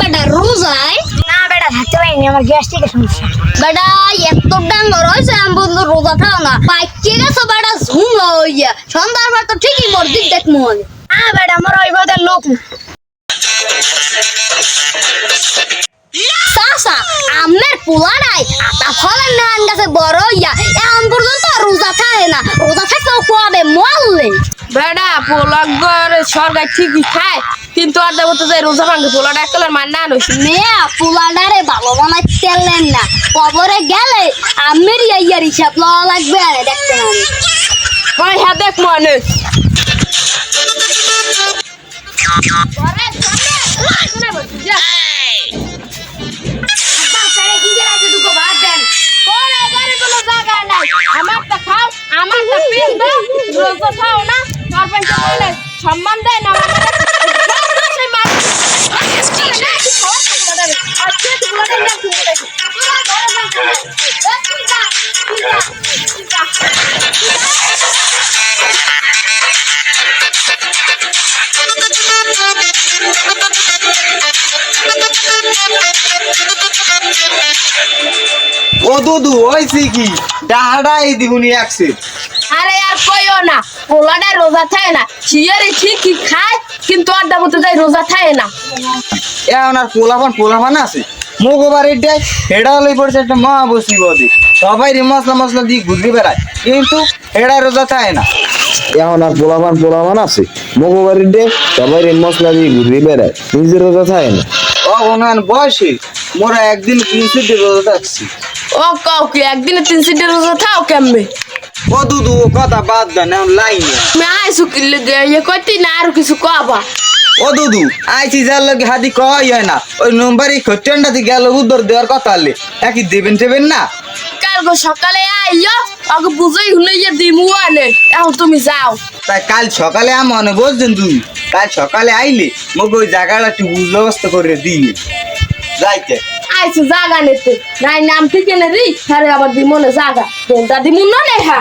বেটা রোজায় না বেটা থাকতে পারিনি আমার গ্যাস্ট্রিকের সমস্যা। বেটা এত ডাঙ্গর হয়েছে আমি বন্ধু রোজা খাও না। পাইকে গেছো বেটা ঝুম লইয়া সন্ধ্যার পর তো ঠিকই মসজিদ দেখ মনে না বেটা আমার ওই বাদের লোক চাষা আমের পোলারাই আতা ফলের নান গাছে বড় হইয়া এখন পর্যন্ত রোজা থাকে না। রোজা কবে মরলে। বেড়া পোলাগর সরকার ঠিকই খায় কিন্তু আর দেবো তো যে রোজা ভাঙে পোলাটা একলার মান না নইছে মেয়া পোলাডারে ভালো বানাই তেলেন না। কবরে গেলে আমের ইয়ার হিসাব লওয়া লাগবে আরে দেখতে না। হয় হ্যাঁ দেখ মনে আমারটা পিন দাও রোজা খাও না সরপঞ্চ বলে সম্মান দেয় না আমাদের সব ও দুদু হয়েছে কি? ডাহাডা এই একসে। আরে আর কইও না পোলাটা রোজা থাকে না। শিয়ারে ঠিকই খায় কিন্তু আর দেবো তো যাই রোজা থাকে না। এখন আর পোলাপান পোলাপান আছে। মগবারের ডে হেডা হলে পড়ছে একটা মহা বসি বদি। সবাই রে মশলা মশলা দিয়ে ঘুরতে বেড়ায় কিন্তু হেডা রোজা থাকে না। এখন আর পোলাপান পোলাপান আছে। মগবাড়ির ডে সবাই রে মশলা দিয়ে ঘুরে বেড়ায়। নিজের রোজা থাকে না। ও অনুমান বয়সে মোরা একদিন দিয়ে রোজা থাকছি ও কাউকে একদিনে তিন সিটের রোজা থাও কেমবে? ও দুদু ও কথা বাদ দেন এখন লাইনে। আমি আইসু কিনলে ইয়ে করতে না আর কিছু কবা? ও দুদু আইছি যার লগে হাদি কয় হয় না। ওই নম্বরই দিয়ে গেল উদ্দর দেওয়ার কথা হলে একই দেবেন টেবেন না? কালকে সকালে আইও আগে বুঝাই হুনাইয়া দিমু আনে। এখন তুমি যাও। তাই কাল সকালে আমার বলছেন তুমি? কাল সকালে আইলে মোক ওই জায়গাটা একটু ব্যবস্থা করে দিই। যাইতে। আইসু জাগা নিতে। নাই নাম ঠিক নে রি, আরে আবার দিমনে জাগা। তোমরা দিমুন না নেহা